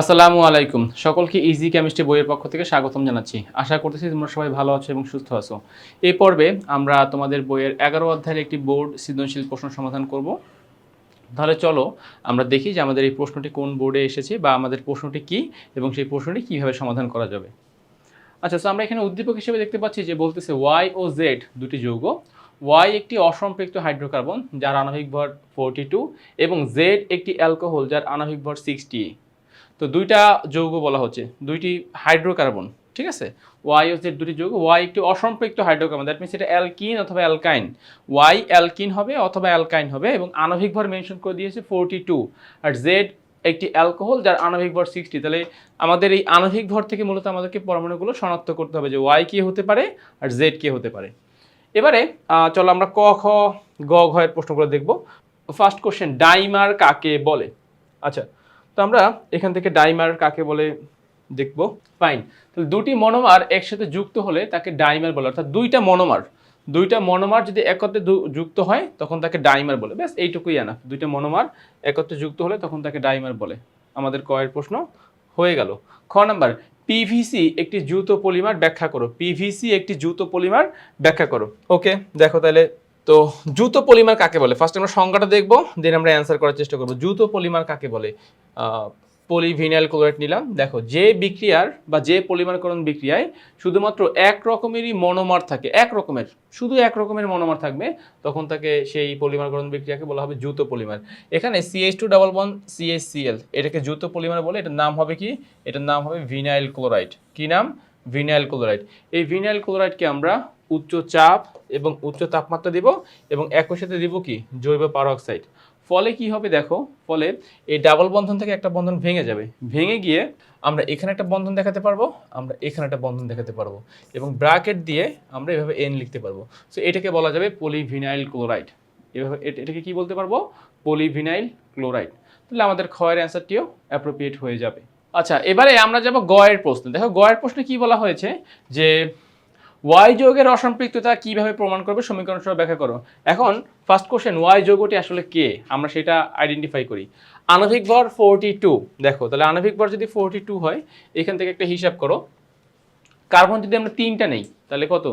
আসসালামু আলাইকুম। সকলকে ইজি কেমিস্ট্রি বইয়ের পক্ষ থেকে স্বাগতম জানাচ্ছি। আশা করতেছি তোমরা সবাই ভালো আছো এবং সুস্থ আছো। এই পর্বে আমরা তোমাদের বইয়ের এগারো অধ্যায়ের একটি বোর্ড সৃজনশীল প্রশ্ন সমাধান করব। তাহলে চলো আমরা দেখি যে আমাদের এই প্রশ্নটি কোন বোর্ডে এসেছে বা আমাদের প্রশ্নটি কি এবং সেই প্রশ্নটি কীভাবে সমাধান করা যাবে। আচ্ছা তো আমরা এখানে উদ্দীপক হিসেবে দেখতে পাচ্ছি যে বলতেছে ওয়াই ও জেড দুটি যৌগ। ওয়াই একটি অসম্পৃক্ত হাইড্রোকার্বন, যার আণবিক ভর ফোরটি টু এবং জেড একটি অ্যালকোহল, যার আণবিক ভর সিক্সটি তো দুইটা যৌগ বলা হচ্ছে, দুইটি হাইড্রোকার্বন, ঠিক আছে? ওয়াই ও জেড দুটি যৌগ ওয়াই একটি অসম্পৃক্ত হাইড্রোকার্বন দ্যাট মিনস এটা অ্যালকিন অথবা অ্যালকাইন। ওয়াই অ্যালকিন হবে অথবা অ্যালকাইন হবে এবং আণবিক ভর মেনশন করে দিয়েছে ফোরটি টু আর জেড একটি অ্যালকোহল যার আণবিক ভর সিক্সটি তাহলে আমাদের এই আণবিক ভর থেকে মূলত আমাদেরকে পরমাণুগুলো শনাক্ত করতে হবে যে ওয়াই কে হতে পারে আর জেড কে হতে পারে। এবারে চলো আমরা ক, খ, গ, ঘ এর প্রশ্নগুলো দেখব। ফার্স্ট কোশ্চেন ডাইমার কাকে বলে? আচ্ছা তো আমরা এখান থেকে ডাইমার কাকে বলে দেখব? ফাইন তাহলে দুটি মনোমার একসাথে যুক্ত হলে তাকে ডাইমার বলে, অর্থাৎ দুইটা মনোমার। দুইটা মনোমার যদি একত্রে যুক্ত হয়, তখন তাকে ডাইমার বলে। ব্যাস, এইটুকুই আনা দুইটা মনোমার একত্রে যুক্ত হলে তখন তাকে ডাইমার বলে। আমাদের কয়ের প্রশ্ন হয়ে গেল। খ নাম্বার পিভিসি একটি জুতো পলিমার ব্যাখ্যা করো। পিভিসি একটি জুতো পলিমার ব্যাখ্যা করো। ওকে দেখো তাহলে তো জুতো পলিমার কাকে বলে? ফার্স্ট আমরা সংজ্ঞাটা দেখব দেন আমরা অ্যান্সার করার চেষ্টা করব। জুতো পলিমার কাকে বলে? পলিভিনাইল ক্লোরাইড নিলাম। দেখো, যে বিক্রিয়ার বা যে পলিমারকরণ বিক্রিয়ায় শুধুমাত্র এক রকমেরই মনোমার থাকে, এক রকমের, শুধু এক রকমের মনোমার থাকবে, তখন তাকে সেই পলিমারকরণ বিক্রিয়াকে বলা হবে জুতো পলিমার। এখানে CH two double bond CHCl এটাকে জুতো পলিমার বলে, এটার নাম হবে কি? এটার নাম হবে ভিনাইল ক্লোরাইড কি নাম? Vinyl chloride. এই ভিনাইল ক্লোরাইডকে আমরা উচ্চ চাপ এবং উচ্চ তাপমাত্রা দিব এবং একই সাথে দিব কি? জৈব পারক্সাইড ফলে কি হবে দেখো? ফলে এই ডাবল বন্ধন থেকে একটা বন্ধন ভেঙে যাবে। ভেঙে গিয়ে আমরা এখানে একটা বন্ধন দেখাতে পারব, আমরা এখানে একটা বন্ধন দেখাতে পারব এবং ব্র্যাকেট দিয়ে আমরা এভাবে এন লিখতে পারব। সো এটাকে বলা যাবে পলিভিনাইল ক্লোরাইড এভাবে এট- এটাকে কি বলতে পারব? পলিভিনাইল ক্লোরাইড তাহলে আমাদের ক্ষয়ের অ্যান্সারটিও অ্যাপ্রোপ্রিয়েট হয়ে যাবে। আচ্ছা এবারে আমরা যাব গয়ের প্রশ্ন। দেখো, গয়ের প্রশ্নে কি বলা হয়েছে? যে ওয়াই যৌগের অসম্পৃক্ততা কীভাবে প্রমাণ করবে? সমীকরণ সহ ব্যাখ্যা করো। এখন ফার্স্ট কোশ্চেন ওয়াই যৌগটি আসলে কে? আমরা সেটা আইডেন্টিফাই করি। আণবিক ভর ফোরটি টু দেখো, তাহলে আণবিক ভর যদি ফোরটি টু হয়, এখান থেকে একটা হিসাব করো। কার্বন যদি আমরা তিনটা নেই, তাহলে কত?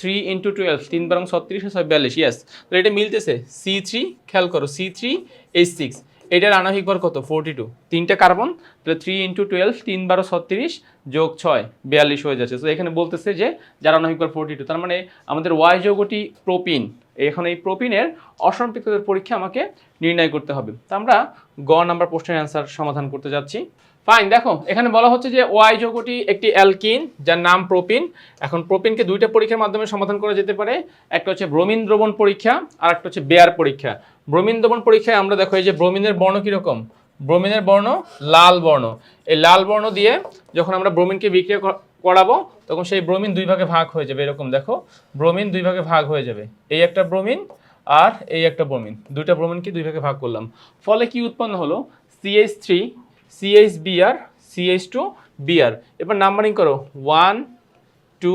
থ্রি ইন্টু টুয়েলভ তিন বারং ছত্রিশ, ছয় বিয়াল্লিশ ইয়াস তাহলে এটা মিলতেছে। সি থ্রি খেয়াল করো সি থ্রি এইচ সিক্স এটার আণবিক ভর কত? ফোরটি টু তিনটে কার্বন তাহলে থ্রি ইন্টু টুয়েলভ তিন বারো ছত্রিশ, যোগ ছয়, বিয়াল্লিশ হয়ে যাচ্ছে। তো এখানে বলতেছে যে, যার আণবিক ভর ফোরটি টু তার মানে আমাদের ওয়াই যৌগটি প্রোপিন এখন এই প্রোপিনের অসম্পৃক্ততার পরীক্ষা আমাকে নির্ণয় করতে হবে। তো আমরা গ নাম্বার প্রশ্নের অ্যান্সার সমাধান করতে যাচ্ছি। ফাইন দেখো, এখানে বলা হচ্ছে যে ওয়াই যৌগটি একটি অ্যালকিন, যার নাম প্রোপিন। এখন প্রোপিনকে দুইটা পরীক্ষার মাধ্যমে সমাধান করা যেতে পারে। একটা হচ্ছে ব্রোমিন দ্রবণ পরীক্ষা, আর একটা হচ্ছে বেয়ার পরীক্ষা। ব্রোমিন দ্রবণ পরীক্ষায় আমরা দেখো, এই যে ব্রোমিনের বর্ণ কীরকম? ব্রোমিনের বর্ণ, লাল বর্ণ। এই লাল বর্ণ দিয়ে যখন আমরা ব্রোমিনকে বিক্রিয়া কর- করাবো, তখন সেই ব্রোমিন দুই ভাগে ভাগ হয়ে যাবে। এরকম দেখো, ব্রোমিন দুই ভাগে ভাগ হয়ে যাবে। এই একটা ব্রোমিন আর এই একটা ব্রোমিন। দুইটা ব্রোমিনকে দুই ভাগে ভাগ করলাম। ফলে কি উৎপন্ন হলো? CH three CH BR CH two BR এবার নাম্বারিং করো। ওয়ান টু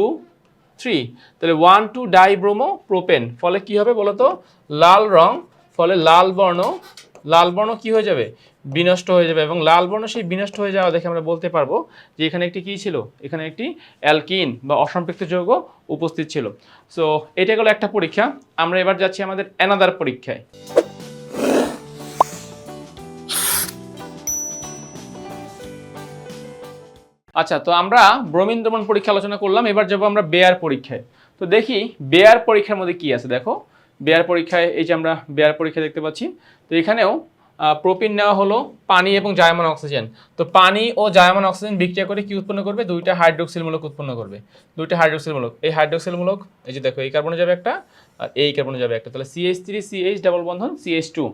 থ্রি তাহলে ওয়ান টু ডাইব্রোমো প্রোপেন ফলে কি হবে বলো তো লাল রং, ফলে লাল বর্ণ। লাল বর্ণ কি হয়ে যাবে? বিনষ্ট হয়ে যাবে। এবং লাল বর্ণ সেই বিনষ্ট হয়ে যাওয়া দেখে আমরা বলতে পারব যে এখানে একটি কি ছিল? এখানে একটি অ্যালকিন বা অসম্পৃক্ত যৌগ উপস্থিত ছিল। সো এটা গেলো একটা পরীক্ষা। আমরা এবার যাচ্ছি আমাদের অ্যানাদার পরীক্ষায়। আচ্ছা তো আমরা ব্রোমিন দ্রবণ পরীক্ষা আলোচনা করলাম, এবার যাব আমরা বেয়ার পরীক্ষায়। তো দেখি, বেয়ার পরীক্ষার মধ্যে কি আছে? দেখো, বেয়ার পরীক্ষায়, এই যে আমরা বেয়ার পরীক্ষা দেখতে পাচ্ছি, তো এখানেও প্রোপিন নেওয়া হলো পানি এবং জায়মান অক্সিজেন। তো পানি ও জায়মান অক্সিজেন বিক্রিয়া করে কি উৎপন্ন করবে? দুইটা হাইড্রোক্সিল মূলক উৎপন্ন করবে। দুইটা হাইড্রোক্সিল মূলক এই হাইড্রোক্সিল মূলক এই যে দেখো, এই কার্বনে যাবে একটা, আর এই কার্বনে যাবে একটা। তাহলে সিএইচ থ্রি সিএইচ ডাবল বন্ধন সিএইচ টু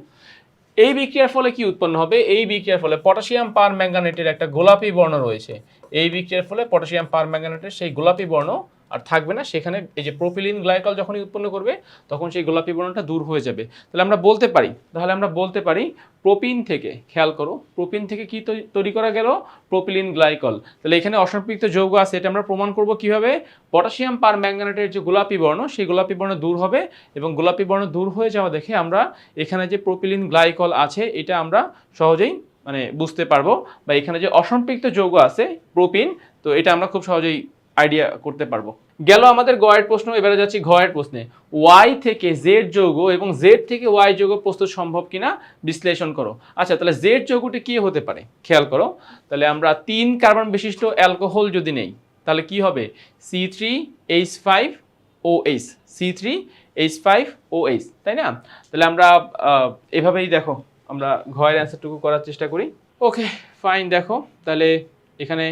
এই বিক্রিয়ার ফলে কি উৎপন্ন হবে? এই বিক্রিয়ার ফলে পটাশিয়াম পার ম্যাঙ্গানেটের একটা গোলাপি বর্ণ রয়েছে। এই বিক্রিয়ার ফলে পটাশিয়াম পার ম্যাঙ্গানেটের সেই গোলাপি বর্ণ আর থাকবে না, সেখানে এই যে প্রোপিলিন গ্লাইকল যখনই উৎপন্ন করবে, তখন সেই গোলাপি বর্ণটা দূর হয়ে যাবে। তাহলে আমরা বলতে পারি, তাহলে আমরা বলতে পারি প্রোপিন থেকে, খেয়াল করো প্রোপিন থেকে কি তৈরি করা গেল? প্রোপিলিন গ্লাইকল তাহলে এখানে অসম্পৃক্ত যৌগ আছে, এটা আমরা প্রমাণ করব কীভাবে? পটাশিয়াম পার ম্যাঙ্গানেটের যে গোলাপি বর্ণ, সেই গোলাপি বর্ণ দূর হবে এবং গোলাপি বর্ণ দূর হয়ে যাওয়া দেখে আমরা এখানে যে প্রোপিলিন গ্লাইকল আছে, এটা আমরা সহজেই মানে বুঝতে পারব বা এখানে যে অসম্পৃক্ত যৌগ আছে প্রোপিন তো এটা আমরা খুব সহজেই আইডিয়া করতে পারব। গেল আমাদের গয়ের প্রশ্ন, এবারে যাচ্ছি ঘয়ের প্রশ্নে। ওয়াই থেকে জেড যৌগ এবং জেড থেকে ওয়াই যৌগ প্রস্তুত সম্ভব কিনা বিশ্লেষণ করো। আচ্ছা তাহলে জেড যৌগটি কি হতে পারে? খেয়াল করো। তাহলে আমরা তিন কার্বন বিশিষ্ট অ্যালকোহল যদি নেই, তাহলে কি হবে? C three H five O H C three H five O H তাই না? তাহলে আমরা এভাবেই দেখো, আমরা ঘয়ের অ্যান্সারটুকু করার চেষ্টা করি। ওকে ফাইন দেখো। তাহলে এখানে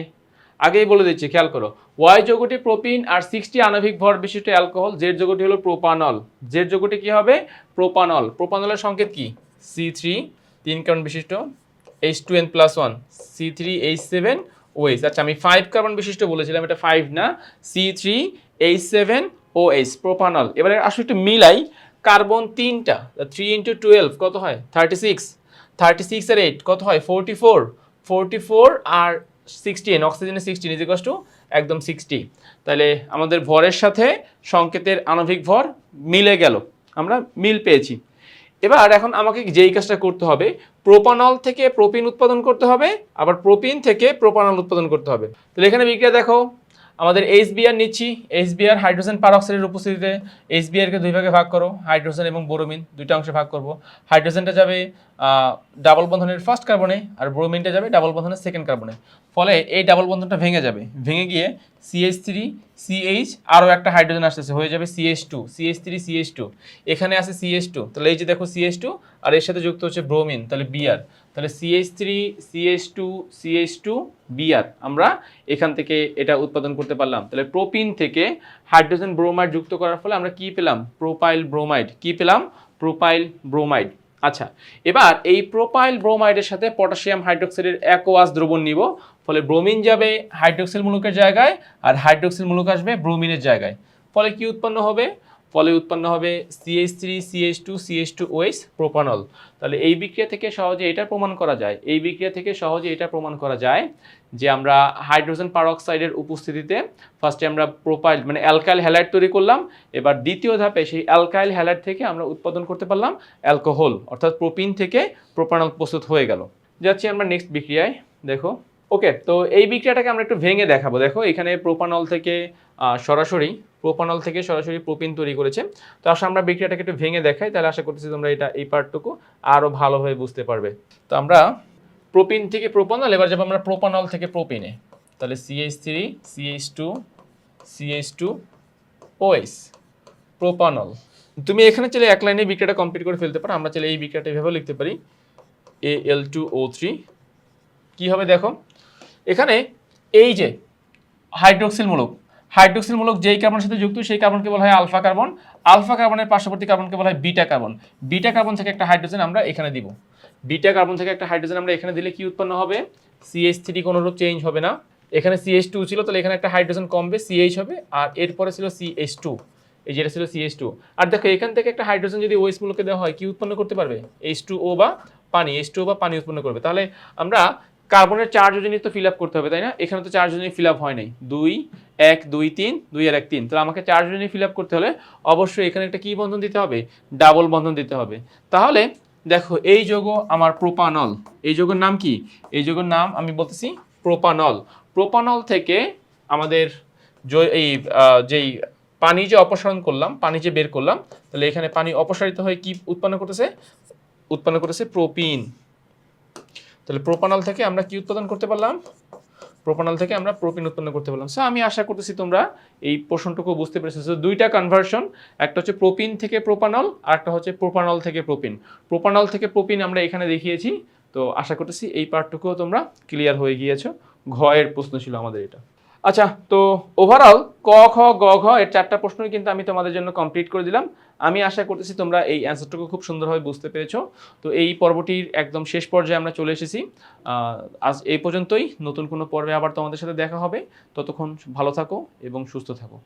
আগেই বলে দিচ্ছি, খেয়াল করো। ওয়াই যৌগটি প্রোপিন আর সিক্সটি আণবিক ভর বিশিষ্ট অ্যালকোহল জেড যৌগটি হলো প্রোপানল জেড যৌগটি কি হবে? প্রোপানল প্রোপানলের সংকেত কি? সি থ্রি তিন কার্বন বিশিষ্ট H two N plus one C three H seven OH আচ্ছা আমি ফাইভ কার্বন বিশিষ্ট বলেছিলাম, এটা ফাইভ না। C three H seven O propanol এবারে আসলে একটু মিলাই কার্বন তিনটা। থ্রি ইন্টু টুয়েলভ কত হয়? থার্টি সিক্স থার্টি সিক্স আর এইট কত হয়? ফোরটি ফোর ফোরটি ফোর আর সিক্সটিন অক্সিজেনের সিক্সটিন ইজ টু একদম সিক্সটি। তাহলে আমাদের ভরের সাথে সংকেতের আণবিক ভর মিলে গেল। আমরা মিল পেয়েছি। এবার এখন আমাকে যেই কাজটা করতে হবে, প্রোপানল থেকে প্রোপিন উৎপাদন করতে হবে, আবার প্রোপিন থেকে প্রোপানল উৎপাদন করতে হবে। তাহলে এখানে বিক্রিয়া দেখো আমাদের এইচ বিআর নিচ্ছি। এইচ বিআর হাইড্রোজেন পারঅক্সাইডের উপস্থিতিতে এইচ বিআরকে দুই ভাগে ভাগ করো, হাইড্রোজেন এবং বোরোমিন, দুইটা অংশে ভাগ করব। হাইড্রোজেনটা যাবে ডাবল বন্ধনের ফার্স্ট কার্বনে আর বোরোমিনটা যাবে ডাবল বন্ধনের সেকেন্ড কার্বনে ফলে এই ডাবল বন্ধনটা ভেঙে যাবে। ভেঙে গিয়ে সিএইচ থ্রি সিএইচ আরও একটা হাইড্রোজেন আসতেছে হয়ে যাবে CH two CH three CH two এখানে আছে সিএইচ টু তাহলে এই যে দেখো সিএইচ টু আর এর সাথে যুক্ত হচ্ছে ব্রোমিন তাহলে বিআর তাহলে CH three CH two CH two BR আমরা এখান থেকে এটা উৎপাদন করতে পারলাম তাহলে প্রোপিন থেকে হাইড্রোজেন ব্রোমাইড যুক্ত করার ফলে আমরা কি পেলাম প্রোপাইল ব্রোমাইড কি পেলাম প্রোপাইল ব্রোমাইড আচ্ছা এবার এই প্রোপাইল ব্রোমাইডের সাথে পটাশিয়াম হাইড্রোক্সাইডের অ্যাকোয়াস দ্রবণ নিব, ফলে ব্রোমিন যাবে হাইড্রোক্সিল মূলকের জায়গায় আর হাইড্রোক্সিল মূলক আসবে ব্রোমিনের জায়গায়। ফলে কি উৎপন্ন হবে? ফলে উৎপন্ন হবে CH three CH two CH two OH propanol তাহলে এই বিক্রিয়া থেকে সহজে এটা প্রমাণ করা যায়। এই বিক্রিয়া থেকে সহজে এটা প্রমাণ করা যায় যে আমরা হাইড্রোজেন পারঅক্সাইডের উপস্থিতিতে ফার্স্টে আমরা প্রোপাইল মানে অ্যালকাইল হ্যালাইড তৈরি করলাম। এবার দ্বিতীয় ধাপে সেই অ্যালকাইল হ্যালাইড থেকে আমরা উৎপাদন করতে পারলাম অ্যালকোহল অর্থাৎ প্রোপিন থেকে প্রোপানল প্রস্তুত হয়ে গেল। যাচ্ছি আমরা নেক্সট বিক্রিয়ায়। দেখো ওকে তো এই বিক্রিয়াটাকে আমরা একটু ভেঙে দেখাবো। দেখো, এখানে প্রোপানল থেকে সরাসরি প্রোপানল থেকে সরাসরি প্রোপিন তৈরি করেছে। তো আসলে আমরা বিক্রিয়াটাকে একটু ভেঙে দেখাই, তাহলে আশা করতেছি তোমরা এটা, এই পার্টটুকু আরও ভালোভাবে বুঝতে পারবে। তো আমরা প্রোপিন থেকে প্রোপানল এবার যাব আমরা প্রোপানল থেকে প্রোপিনে তাহলে CH three CH two CH two OS propanol তুমি এখানে চলে এক লাইনে বিক্রিয়াটা কমপ্লিট করে ফেলতে পারো, আমরা চলে এই বিক্রিয়াটা এভাবে লিখতে পারি এ এল টু ও থ্রি কী হবে দেখো? এখানে এই যে হাইড্রোক্সিল মূলক হাইড্রোক্সিল মূলক যেই কার্বনের সাথে যুক্ত, সেই কার্বনকে বলা হয় আলফা কার্বন আলফা কার্বনের পার্শ্ববর্তী কার্বনকে বলা হয় বিটা কার্বন বিটা কার্বন থেকে একটা হাইড্রোজেন আমরা এখানে দিব। বিটা কার্বন থেকে একটা হাইড্রোজেন আমরা এখানে দিলে কি উৎপন্ন হবে? সিএইচ থ্রি কোনোরূপ চেঞ্জ হবে না। এখানে সিএইচ টু ছিল, তাহলে এখানে একটা হাইড্রোজেন কমবে সিএইচ হবে, আর এরপরে ছিল সিএইচ টু এই যেটা ছিল সিএইচ টু আর দেখো, এখান থেকে একটা হাইড্রোজেন যদি ওয়েস মূলকে দেওয়া হয়, কি উৎপন্ন করতে পারবে? এইচ টু ও বা পানি এইচ টু বা পানি উৎপন্ন করবে। তাহলে আমরা কার্বনের চার যোজনী তো ফিল আপ করতে হবে, তাই না? এখানে তো চার যোজনী ফিল আপ হয় নাই। দুই, এক, দুই, তিন, দুই আর এক, তিন। তাহলে আমাকে চার যোজনী ফিল আপ করতে হলে অবশ্যই এখানে একটা কি বন্ধন দিতে হবে? ডাবল বন্ধন দিতে হবে। তাহলে দেখো, এই যোগ আমার প্রোপানল এই যোগের নাম কি? এই যোগের নাম আমি বলতেছি প্রোপানল প্রোপানল থেকে আমাদের এই যেই পানি যে অপসারণ করলাম, পানি যে বের করলাম, তাহলে এখানে পানি অপসারিত হয়ে কি উৎপন্ন করতেছে? উৎপন্ন করতেছে প্রোপিন তাহলে প্রোপানল থেকে আমরা কি উৎপাদন করতে পারলাম? প্রোপানল থেকে আমরা প্রোপিন উৎপন্ন করতে পারলাম। সো আমি আশা করতেছি তোমরা এই পোর্শনটুকু বুঝতে পেরেছ। So, দুইটা কনভার্সন একটা হচ্ছে প্রোপিন থেকে প্রোপানল আর একটা হচ্ছে প্রোপানল থেকে প্রোপিন প্রোপানল থেকে প্রোপিন আমরা এখানে দেখিয়েছি। তো আশা করতেছি এই পার্টটুকুও তোমরা ক্লিয়ার হয়ে গিয়েছো। ঘ এর প্রশ্ন ছিল আমাদের এটা। আচ্ছা তো ওভারঅল ক খ গ ঘ এর চারটা প্রশ্নই কিন্তু আমি তোমাদের জন্য কমপ্লিট করে দিলাম। আমি আশা করতেছি তোমরা এই অ্যান্সারটুকু খুব সুন্দরভাবে বুঝতে পেরেছ। তো এই পর্বটির একদম শেষ পর্যায়ে আমরা চলে এসেছি। আজ এই পর্যন্তই। নতুন কোনো পর্বে আবার তোমাদের সাথে দেখা হবে। ততক্ষণ ভালো থাকো এবং সুস্থ থাকো।